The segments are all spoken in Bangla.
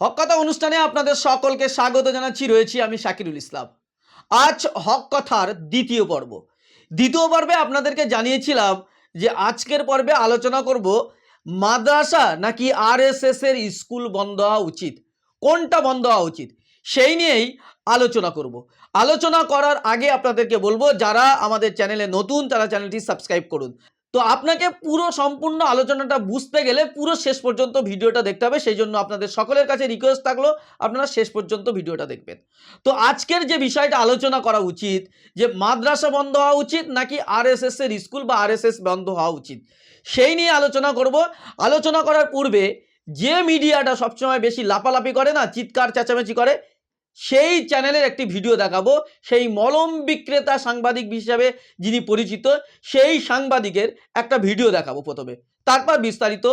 হক কথা অনুষ্ঠানে আপনাদের সকলকে স্বাগত জানাচ্ছি। রয়েছি আমি শাকিরুল ইসলাম। আজ হক কথার দ্বিতীয় পর্ব। দ্বিতীয় পর্বে আপনাদেরকে জানিয়েছিলাম যে আজকের পর্বে আলোচনা করব, মাদ্রাসা নাকি আরএসএস এর স্কুল বন্ধ হওয়া উচিত? কোনটা বন্ধ হওয়া উচিত? সেই নিয়েই আলোচনা করব। আলোচনা করার আগে আপনাদেরকে বলব, যারা আমাদের চ্যানেলে নতুন, তারা চ্যানেলটি সাবস্ক্রাইব করুন। তো আপনাকে পুরো সম্পূর্ণ আলোচনাটা বুঝতে গেলে পুরো শেষ পর্যন্ত ভিডিওটা দেখতে হবে, সেই জন্য আপনাদের সকলের কাছে রিকোয়েস্ট থাকল, আপনারা শেষ পর্যন্ত ভিডিওটা দেখবেন। তো আজকের যে বিষয়টা আলোচনা করা উচিত, যে মাদ্রাসা বন্ধ হওয়া উচিত নাকি আরএসএস এর স্কুল বা আরএসএস বন্ধ হওয়া উচিত, সেই নিয়ে আলোচনা করব। আলোচনা করার পূর্বে যে মিডিয়াটা সবসময় বেশি লাপালাপি করে না, চিৎকার, চেঁচামেচি করে সেই চ্যানেলের একটি ভিডিও দেখাবো। সেই মলম বিক্রেতা সাংবাদিক হিসাবে যিনি পরিচিত, সেই সাংবাদিকের একটা ভিডিও দেখাবো প্রথমে। তারপর বিস্তারিত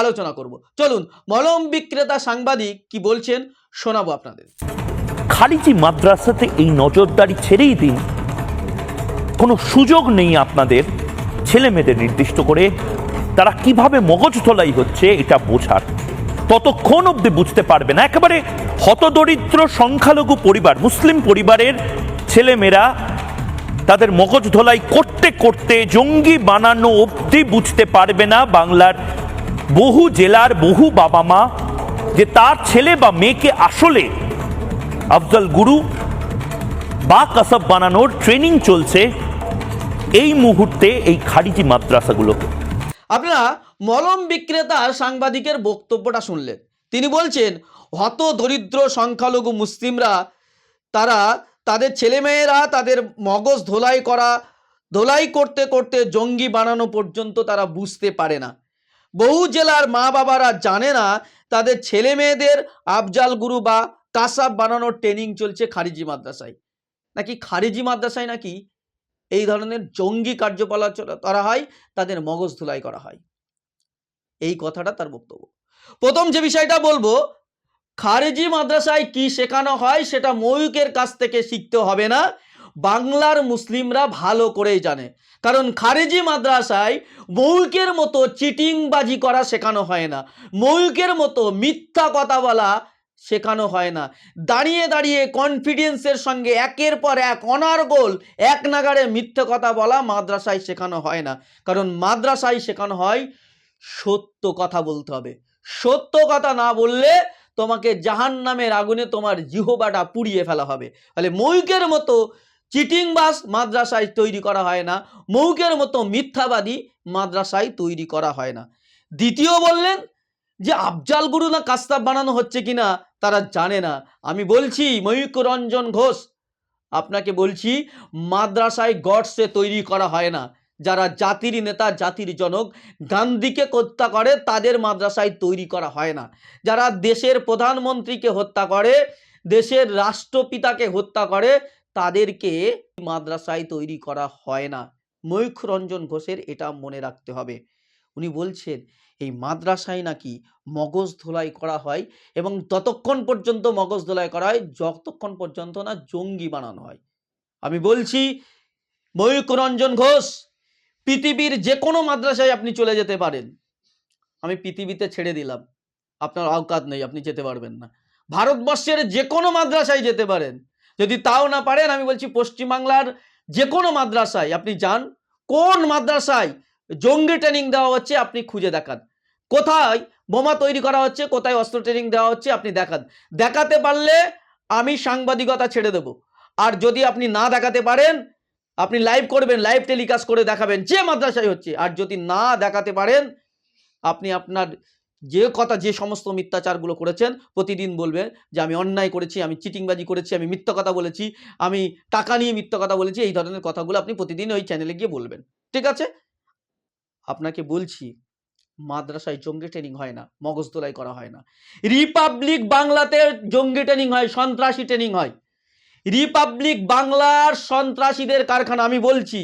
আলোচনা করব। চলুন, মলম বিক্রেতা সাংবাদিক কি বলছেন শোনাবো আপনাদের। খালিজি মাদ্রাসাতে এই নজরদারি ছেড়েই দিন। কোনো সুযোগ নেই আপনাদের ছেলে মেয়েদের নির্দিষ্ট করে। তারা কীভাবে মগজ ধোলাই হচ্ছে, এটা বোঝার। ততক্ষণ অব্দি বুঝতে পারবে না। একেবারে হতদরিদ্র, সংখ্যালঘু পরিবার, মুসলিম পরিবারের ছেলেমেয়েরা তাদের মগজ ধোলাই করতে করতে জঙ্গি বানানো অবধি বুঝতে পারবে না বাংলার বহু জেলার বহু বাবা মা যে তার ছেলে বা মেয়েকে আসলে আফজল গুরু বা কাসাব বানানোর ট্রেনিং চলছে এই মুহূর্তে এই খারিজি মাদ্রাসাগুলোকে। আপনারা মলম বিক্রেতা সাংবাদিকের বক্তব্যটা শুনলেন। তিনি বলছেন, হত দরিদ্র সংখ্যালঘু মুসলিমরা, তারা তাদের ছেলেমেয়েরা, তাদের মগজ ধোলাই করা, ধোলাই করতে করতে জঙ্গি বানানো পর্যন্ত তারা বুঝতে পারে না। বহু জেলার মা বাবারা জানে না, তাদের ছেলে মেয়েদের আফজাল গুরু বা কাসাব বানানোর ট্রেনিং চলছে খারিজি মাদ্রাসায়। নাকি খারিজি মাদ্রাসায় নাকি এই ধরনের জঙ্গি কার্যকলাপ করা হয়, তাদের মগজ ধুলাই করা হয়? এই কথাটা তার বক্তব্য। প্রথম যে বিষয়টা বলব, খারেজি মাদ্রাসায় কি শেখানো হয় সেটা ময়ূকের কাছ থেকে শিখতে হবে না, বাংলার মুসলিমরা ভালো করেই জানে। কারণ খারেজি মাদ্রাসায় ময়ূকের মতো চিটিংবাজি করা শেখানো হয় না, ময়ূকের মতো মিথ্যা কথা বলা শেখানো হয় না। দাঁড়িয়ে দাঁড়িয়ে কনফিডেন্সের সঙ্গে একের পর এক অনার্গোল এক নাগারে মিথ্যে কথা বলা মাদ্রাসায় শেখানো হয় না। কারণ মাদ্রাসায় শেখানো হয় সত্য কথা বলতে হবে। সত্য কথা না বললে তোমাকে জাহান নামের আগুনে তোমার জিহবাটা পুড়িয়ে ফেলা হবে। তাহলে মৌকের মতো চিটিংবাস মাদ্রাসায় তৈরি করা হয় না, মৌকের মতো মিথ্যাবাদী মাদ্রাসায় তৈরি করা হয় না। দ্বিতীয় বললেন যে, আফজাল গুরু না কাস্তাব বানানো হচ্ছে কিনা তারা জানে না। আমি বলছি ময়ূক রঞ্জন ঘোষ, আপনাকে বলছি, মাদ্রাসায় গডসে তৈরি করা হয় না। যারা জাতির নেতা, জাতির জনক, গান্ধীকে হত্যা করে, তাদের মাদ্রাসায় তৈরি করা হয় না। যারা দেশের প্রধানমন্ত্রীকে হত্যা করে, দেশের রাষ্ট্রপিতাকে হত্যা করে, তাদেরকে মাদ্রাসায় তৈরি করা হয় না। ময়ূখ রঞ্জন ঘোষের এটা মনে রাখতে হবে। উনি বলছেন, এই মাদ্রাসায় নাকি মগজ ধোলাই করা হয় এবং ততক্ষণ পর্যন্ত মগজ ধোলাই করা হয়, যতক্ষণ পর্যন্ত না জঙ্গি বানানো হয়। আমি বলছি ময়ূক রঞ্জন ঘোষ পৃথিবীর যে কোনো মাদ্রাসায় আপনি চলে যেতে পারেন। আমি পৃথিবীতে ছেড়ে দিলাম। আপনার আওকাত নেই, আপনি যেতে পারবেন না। ভারতবর্ষের যে কোনো মাদ্রাসায় যেতে পারেন। যদি তাও না পারেন, আমি বলছি পশ্চিমবাংলার যে কোনো মাদ্রাসায় আপনি যান, কোন মাদ্রাসায় জঙ্গি ট্রেনিং দেওয়া হচ্ছে আপনি খুঁজে দেখান। কোথায় বোমা তৈরি করা হচ্ছে, কোথায় অস্ত্র ট্রেনিং দেওয়া হচ্ছে আপনি দেখান। দেখাতে পারলে আমি সাংবাদিকতা ছেড়ে দেব। আর যদি আপনি না দেখাতে পারেন আপনি লাইভ করবেন লাইভ টেলিকাস্ট করে দেখাবেন, যে মাদ্রাসায় হচ্ছে। আর যদি না দেখাতে পারেন, আপনি আপনার যে কথা, যে সমস্ত মিথ্যাচারগুলো করেছেন, প্রতিদিন বলবেন যে, আমি অন্যায় করেছি, আমি চিটিংবাজি করেছি, আমি মিথ্যা কথা বলেছি, আমি টাকা নিয়ে মিথ্যা কথা বলেছি। এই ধরনের কথাগুলো আপনি প্রতিদিন ওই চ্যানেলে গিয়ে বলবেন। ঠিক আছে? আপনাকে বলছি, মাদ্রাসায় জঙ্গি ট্রেনিং হয় না মগজ তোলাই করা হয় না। রিপাবলিক বাংলাতে জঙ্গি ট্রেনিং হয়, সন্ত্রাসী ট্রেনিং হয়। রিপাবলিক বাংলার সন্ত্রাসীদের কারখানা, আমি বলছি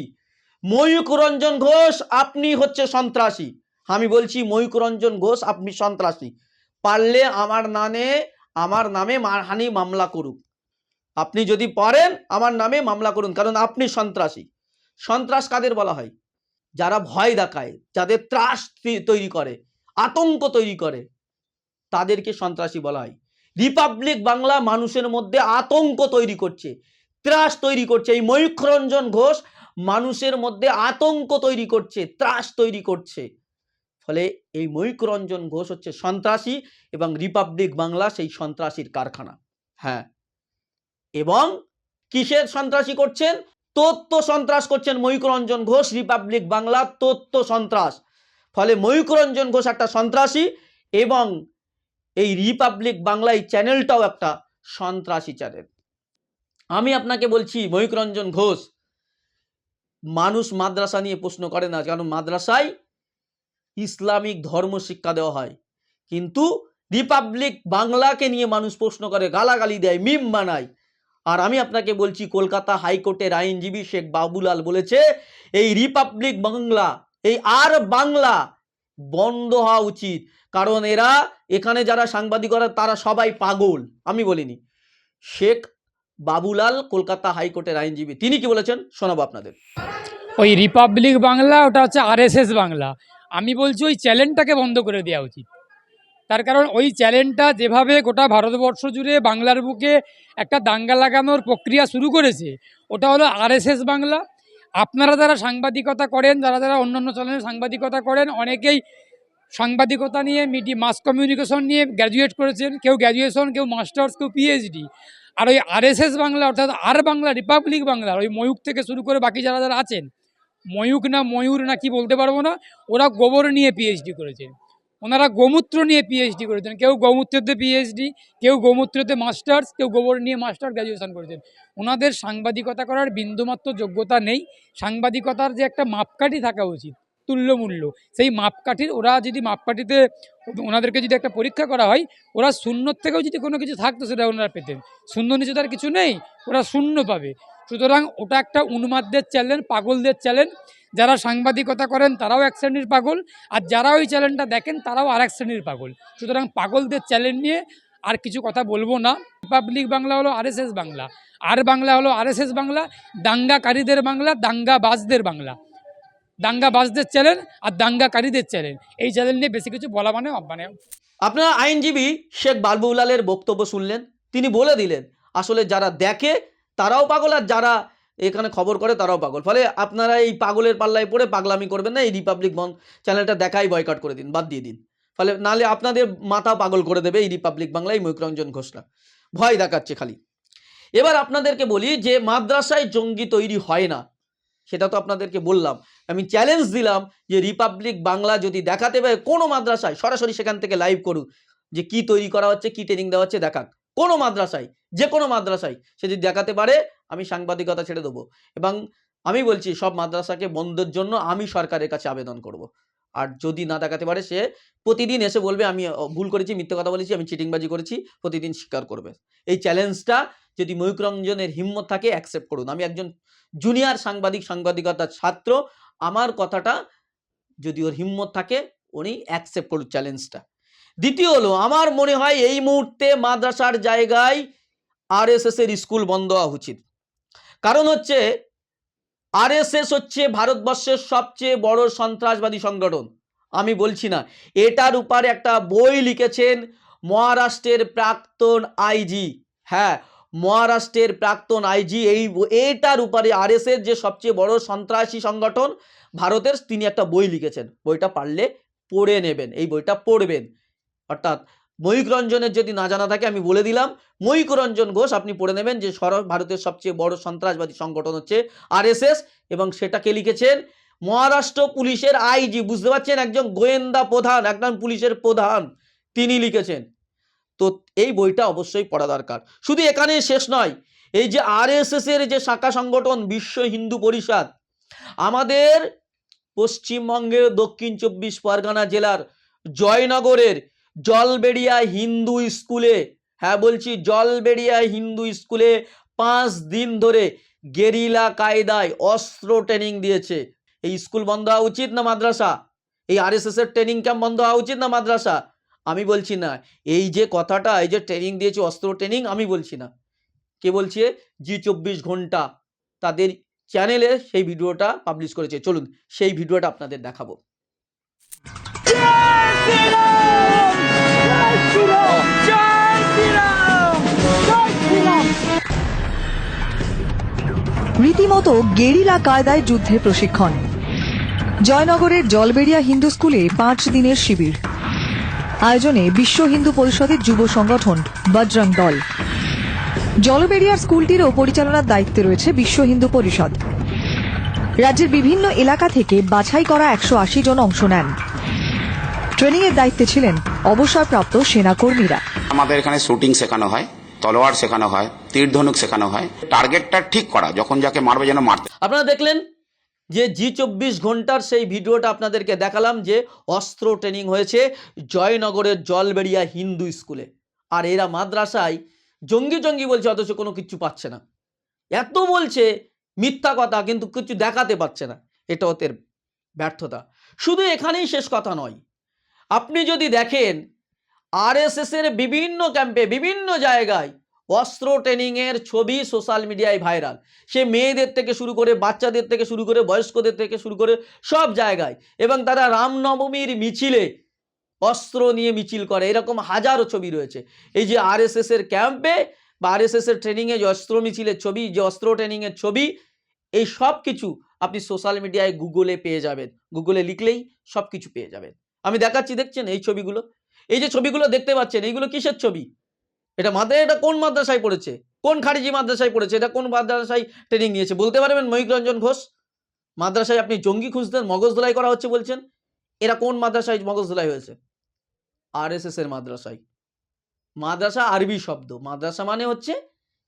ময়ূক রঞ্জন ঘোষ আপনি হচ্ছে সন্ত্রাসী। আমি বলছি ময়ূক রঞ্জন ঘোষ আপনি সন্ত্রাসী। পারলে আমার নামে আমার নামে মারহানি মামলা করুক আপনি যদি পারেন, আমার নামে মামলা করুন, কারণ আপনি সন্ত্রাসী। সন্ত্রাস কাদের বলা হয়? যারা ভয় দেখায়, যাদের ত্রাস তৈরি করে, আতঙ্ক তৈরি করে, তাদেরকে সন্ত্রাসী বলা হয়। রিপাবলিক বাংলা মানুষের মধ্যে আতঙ্ক তৈরি করছে, ত্রাস তৈরি করছে। এই ময়ূখরঞ্জন ঘোষ মানুষের মধ্যে আতঙ্ক তৈরি করছে, ত্রাস তৈরি করছে। ফলে এই ময়ূকরঞ্জন ঘোষ হচ্ছে সন্ত্রাসী এবং রিপাবলিক বাংলা সেই সন্ত্রাসীর কারখানা। হ্যাঁ। এবং কিসের সন্ত্রাসী করছেন? তথ্য সন্ত্রাস করছেন ময়ূকরঞ্জন ঘোষ রিপাবলিক বাংলা তথ্য সন্ত্রাস। ফলে ময়ূকরঞ্জন ঘোষ একটা সন্ত্রাসী এবং এই রিপাবলিক বাংলা এই চ্যানেলটাও একটা সন্ত্রাসী চ্যানেল আমি আপনাকে বলছি, মহিকরঞ্জন ঘোষ, মানুষ মাদ্রাসা নিয়ে প্রশ্ন করে না, কারণ মাদ্রাসায় ইসলামিক ধর্ম শিক্ষা দেওয়া হয়। কিন্তু রিপাবলিক বাংলাকে নিয়ে মানুষ প্রশ্ন করে, গালাগালি দেয় মিম বানায়। আর আমি আপনাকে বলছি, কলকাতা হাইকোর্টের আইনজীবী শেখ বাবুলাল বলেছে, এই রিপাবলিক বাংলা এই আর বাংলা বন্ধ হওয়া উচিত। কারণ এরা, এখানে যারা সাংবাদিকরা তারা সবাই পাগল। আমি বলিনি। শেখ বাবুলাল কলকাতা হাইকোর্টের আইনজীবী। তিনি কি বলেছেন? শোনাবো আপনাদের। ওই রিপাবলিক বাংলা, ওটা হচ্ছে আরএসএস বাংলা। আমি বলছি ওই চ্যানেলটাকে বন্ধ করে দেওয়া উচিত। তার কারণ ওই চ্যানেলটা যেভাবে গোটা ভারতবর্ষ জুড়ে বাংলার বুকে একটা দাঙ্গা লাগানোর প্রক্রিয়া শুরু করেছে, ওটা হলো আরএসএস বাংলা। আপনারা যারা সাংবাদিকতা করেন, যারা যারা অন্যান্য চ্যানেলে সাংবাদিকতা করেন, অনেকেই সাংবাদিকতা নিয়ে মিডি মাস কমিউনিকেশন নিয়ে গ্র্যাজুয়েট করেছেন। কেউ গ্র্যাজুয়েশন কেউ মাস্টার্স কেউ পিএইচডি আর ওই আরএসএস বাংলা, অর্থাৎ আর বাংলা রিপাবলিক বাংলা, ওই ময়ূক থেকে শুরু করে বাকি যারা যারা আছেন ময়ূক না ময়ূর না কি বলতে পারব না, ওরা গোবর নিয়ে পিএইচডি করেছেন। ওনারা গোমূত্র নিয়ে পিএইচডি করেছেন। কেউ গোমূত্রতে পিএইচডি কেউ গোমূত্রতে মাস্টার্স, কেউ গোবর নিয়ে মাস্টার গ্র্যাজুয়েশন করেছেন। ওনাদের সাংবাদিকতা করার বিন্দুমাত্র যোগ্যতা নেই। সাংবাদিকতার যে একটা মাপকাঠি থাকা উচিত, তুল্যমূল্য, সেই মাপকাঠির ওরা যদি মাপকাঠিতে ওনাদেরকে যদি একটা পরীক্ষা করা হয়, ওরা শূন্যর থেকেও যদি কোনো কিছু থাকতো সেটা ওনারা পেতেন। শূন্য নিচে তার কিছু নেই, ওরা শূন্য পাবে। সুতরাং ওটা একটা উন্মাদদের চ্যালেঞ্জ পাগলদের চ্যালেঞ্জ যারা সাংবাদিকতা করেন, তারাও এক শ্রেণির পাগল, আর যারা ওই চ্যানেলটা দেখেন, তারাও আর এক শ্রেণির পাগল। সুতরাং পাগলদের চ্যালেঞ্জ নিয়ে আর কিছু কথা বলব না। রিপাবলিক বাংলা হলো আরএসএস বাংলা আর বাংলা হলো আরএসএস বাংলা দাঙ্গাকারীদের বাংলা, দাঙ্গাবাজদের বাংলা। দাঙ্গাবাজদের চ্যানেল আর দাঙ্গাকারীদের চ্যানেল এই চ্যানেল নিয়ে বেশি কিছু বলা মানে মানে আপনারা আইনজীবী শেখ বালবুলালের বক্তব্য শুনলেন। তিনি বলে দিলেন, আসলে যারা দেখে, তারাও পাগল, আর যারা এখানে খবর করে তারাও পাগল। ফলে আপনারা এই পাগলের পাল্লায় পড়ে পাগলামি করবেন না, এই রিপাবলিক বন চ্যানেলটা দেখাই বয়কট করে দিন, বাদ দিয়ে দিন। ফলে নালে আপনাদের মাথা পাগল করে দেবে এই রিপাবলিক বাংলায় ময়ূকরঞ্জন ঘোষরা ভয় দেখাচ্ছে খালি। এবার আপনাদেরকে বলি যে, মাদ্রাসায় জঙ্গি তৈরি হয় না, সেটা তো আপনাদেরকে বললাম। আমি চ্যালেঞ্জ দিলাম যে রিপাবলিক বাংলা যদি দেখাতে পারে, কোনো মাদ্রাসায়, সরাসরি সেখান থেকে লাইভ করুক, যে কি তৈরি করা হচ্ছে, কি ট্রেনিং দেওয়া হচ্ছে, দেখাক। কোনো মাদ্রাসায় যে কোনো মাদ্রাসায় সে যদি দেখাতে পারে আমি সাংবাদিকতা ছেড়ে দেবো। এবং আমি বলছি, সব মাদ্রাসাকে বন্ধের জন্য আমি সরকারের কাছে আবেদন করব। আর যদি না দেখাতে পারে, সে প্রতিদিন এসে বলবে, আমি ভুল করেছি, মিথ্যে কথা বলেছি, আমি চিটিংবাজি করেছি, প্রতিদিন স্বীকার করবে। এই চ্যালেঞ্জটা যদি ময়ূকরঞ্জনের হিম্মত থাকে অ্যাকসেপ্ট করুন। আমি একজন জুনিয়র সাংবাদিক, সাংবাদিকতার ছাত্র, আমার কথাটা যদি ওর হিম্মত থাকে, উনি অ্যাকসেপ্ট করুন চ্যালেঞ্জটা। দ্বিতীয় হলো, আমার মনে হয় এই মুহূর্তে মাদ্রাসার জায়গায় আরএসএস এর স্কুল বন্ধ হওয়া উচিত। কারণ হচ্ছে আরএসএস হচ্ছে ভারতবর্ষের সবচেয়ে বড় সন্ত্রাসবাদী সংগঠন। আমি বলছি না, এটার উপরে একটা বই লিখেছেন মহারাষ্ট্রের প্রাক্তন আইজি। হ্যাঁ মহারাষ্ট্রের প্রাক্তন আইজি, এই এটার উপরে আরএসএস যে সবচেয়ে বড় সন্ত্রাসী সংগঠন ভারতের, তিনি একটা বই লিখেছেন। বইটা পারলে পড়ে নেবেন, এই বইটা পড়বেন। অর্থাৎ ময়ূকরঞ্জনের যদি না জানা থাকে, আমি বলে দিলাম। ময়ূকরঞ্জন ঘোষ, আপনি পড়ে নেবেন যে সর ভারতের সবচেয়ে বড় সন্ত্রাসবাদী সংগঠন হচ্ছে আরএসএস এবং সেটাকে লিখেছেন? মহারাষ্ট্র পুলিশের আইজি, বুঝতে পারছেন? একজন গোয়েন্দা প্রধান একজন পুলিশের প্রধান, তিনি লিখেছেন। তো এই বইটা অবশ্যই পড়া দরকার। শুধু এখানে শেষ নয়, এই যে আরএসএস এর যে শাখা সংগঠন, বিশ্ব হিন্দু পরিষদ, আমাদের পশ্চিমবঙ্গের দক্ষিণ চব্বিশ পরগনা জেলার জয়নগরের জলবেড়িয়া হিন্দু স্কুলে হ্যাঁ বলছি জলবেড়িয়া হিন্দু স্কুলে পাঁচ দিন ধরে গেরিলা কায়দায় অস্ত্র ট্রেনিং দিয়েছে। এই স্কুল বন্ধ হওয়া উচিত না মাদ্রাসা? এই আরএসএস এর ট্রেনিং ক্যাম্প বন্ধ হওয়া উচিত না মাদ্রাসা? আমি বলছি না। এই যে কথাটা, এই যে ট্রেনিং দিয়েছে, অস্ত্র ট্রেনিং আমি বলছি না। কে বলছে? জি চব্বিশ ঘণ্টা। তাদের চ্যানেলে সেই ভিডিওটা পাবলিশ করেছে। চলুন, সেই ভিডিওটা আপনাদের দেখাবো। রীতিমতো গেরিলা কায়দায় যুদ্ধে প্রশিক্ষণ। জয়নগরের জলবেড়িয়া হিন্দু স্কুলে পাঁচ দিনের শিবির। আয়োজনে বিশ্ব হিন্দু পরিষদের যুব সংগঠন বজরং দল। জলবেড়িয়ার স্কুলটিরও পরিচালনার দায়িত্বে রয়েছে বিশ্ব হিন্দু পরিষদ। রাজ্যের বিভিন্ন এলাকা থেকে বাছাই করা একশো আশি জন অংশ নেন। ট্রেনিং এর দায়িত্বে ছিলেন অবসরপ্রাপ্ত সেনাকর্মীরা। আমাদের এখানে শুটিং শেখানো হয় তলোয়ার শেখানো হয় তীর ধনুক শেখানো হয়। টার্গেটটা ঠিক করা যখন যাকে মারবে যেন মারতে। আপনারা দেখলেন যে জি চব্বিশ ঘণ্টার সেই ভিডিওটা আপনাদেরকে দেখালাম যে অস্ত্র ট্রেনিং হয়েছে জয়নগরের জলবেড়িয়া হিন্দু স্কুলে। আর এরা মাদ্রাসায় জঙ্গি জঙ্গি বলছে অথচ কোনো কিছু পাচ্ছে না। এত বলছে মিথ্যা কথা কিন্তু কিছু দেখাতে পারছে না। এটা ওদের ব্যর্থতা। শুধু এখানেই শেষ কথা নয় আপনি যদি দেখেন আরএসএসের বিভিন্ন ক্যাম্পে বিভিন্ন জায়গায় অস্ত্র ট্রেনিংয়ের ছবি সোশ্যাল মিডিয়ায় ভাইরাল সে মেয়েদের থেকে শুরু করে বাচ্চাদের থেকে শুরু করে বয়স্কদের থেকে শুরু করে সব জায়গায় এবং তারা রামনবমীর মিছিলে অস্ত্র নিয়ে মিছিল করে। এরকম হাজারো ছবি রয়েছে। এই যে আরএসএসের ক্যাম্পে বা আরএসএসের ট্রেনিংয়ে যে অস্ত্র মিছিলের ছবি, যে অস্ত্র ট্রেনিংয়ের ছবি, এই সব কিছু আপনি সোশ্যাল মিডিয়ায় গুগলে পেয়ে যাবেন। গুগলে লিখলেই সব কিছু পেয়ে যাবেন। আমি দেখাচ্ছি, দেখছেন এই ছবিগুলো? এই যে ছবিগুলো দেখতে পাচ্ছেন, এইগুলো কিসের ছবি? এটা মাদ্রাসা এটা কোন মাদ্রাসায় পড়েছে? কোন খারিজি মাদ্রাসায় পড়েছে? এটা কোন মাদ্রাসায় ট্রেনিং নিয়েছে? বলতে পারবেন মহিক রঞ্জন ঘোষ? মাদ্রাসায় আপনি জঙ্গি খুঁজতেন, মগজ ধোলাই করা হচ্ছে বলছেন। এরা কোন মাদ্রাসায় মগজ ধোলাই হয়েছে? আরএসএস এর মাদ্রাসায়। মাদ্রাসা আরবি শব্দ। মাদ্রাসা মানে হচ্ছে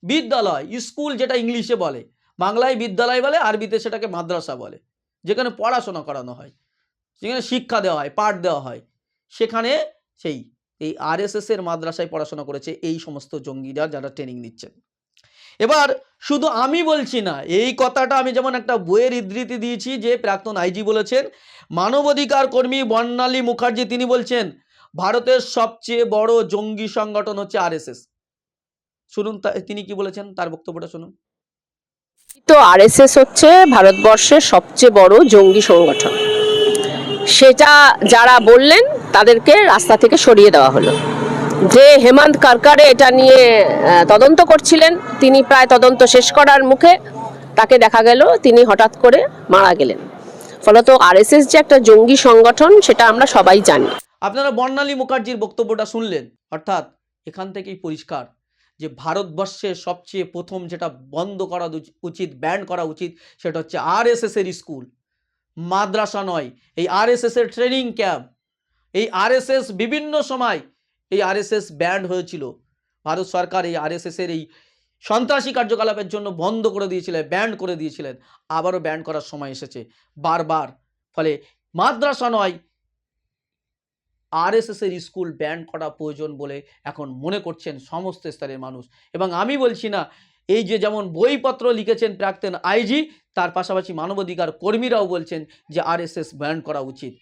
বিদ্যালয়, স্কুল যেটা ইংলিশে বলে। বাংলায় বিদ্যালয় বলে, আরবিতে সেটাকে মাদ্রাসা বলে। যেখানে পড়াশোনা করানো হয়। যেখানে শিক্ষা দেওয়া হয়, পাঠ দেওয়া হয়। সেখানে সেই, এই আরএসএস এর মাদ্রাসায় পড়াশোনা করেছে এই সমস্ত জঙ্গিরা যারা ট্রেনিং নিচ্ছেন। এবার শুধু আমি বলছি না, এই কথাটা আমি যেমন একটা বইয়ের উদ্ধৃতি দিয়েছি যে প্রাক্তন আইজি বলেছেন, মানবাধিকার কর্মী বর্ণালী মুখার্জি তিনি বলছেন, ভারতের সবচেয়ে বড় জঙ্গি সংগঠন হচ্ছে আরএসএস শুনুন তিনি কি বলেছেন তার বক্তব্যটা শুনুন। তো আরএসএস হচ্ছে ভারতবর্ষের সবচেয়ে বড় জঙ্গি সংগঠন। সেটা যারা বললেন, তাদেরকে রাস্তা থেকে সরিয়ে দেওয়া হলো। যে হেমন্ত কারকারে এটা নিয়ে তদন্ত করছিলেন, তিনি প্রায় তদন্ত শেষ করার মুখে তাকে দেখা গেল, তিনি হঠাৎ করে মারা গেলেন। ফলত আরএসএস যে একটা জঙ্গি সংগঠন, সেটা আমরা সবাই জানি। আপনারা বর্ণালী মুখার্জির বক্তব্যটা শুনলেন, অর্থাৎ এখান থেকেই পরিষ্কার যে ভারতবর্ষের সবচেয়ে প্রথম যেটা বন্ধ করা উচিত ব্যান করা উচিত, সেটা হচ্ছে আরএসএস এর স্কুল। মাদ্রাসা নয়, এই আরএসএস এর ট্রেনিং ক্যাম্প এই আরএসএস বিভিন্ন সময় এই আরএসএস ব্যান্ড হয়েছিল। ভারত সরকার এই আরএসএস এর এই সন্ত্রাসী কার্যকলাপের জন্য বন্ধ করে দিয়েছিলেন ব্যান্ড করে দিয়েছিলেন। আবারও ব্যান্ড করার সময় এসেছে, বারবার। ফলে মাদ্রাসা নয় আরএসএস এর স্কুল ব্যান্ড করা প্রয়োজন বলে এখন মনে করছেন সমস্ত স্তরের মানুষ। এবং আমি বলছি না এই যে যেমন বইপত্র লিখেছেন প্রাক্তন আইজি, তার পাশাপাশি মানবাধিকার কর্মীরাও বলছেন যে আরএসএস ব্যান করা উচিত।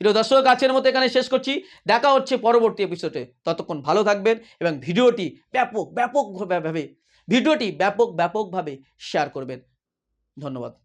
প্রিয় দর্শক, আজকের মতো এখানে শেষ করছি। দেখা হচ্ছে পরবর্তী এপিসোডে ততক্ষণ ভালো থাকবেন এবং ভিডিওটি ব্যাপক ব্যাপকভাবে ভিডিওটি ব্যাপক, ব্যাপকভাবে শেয়ার করবেন। ধন্যবাদ।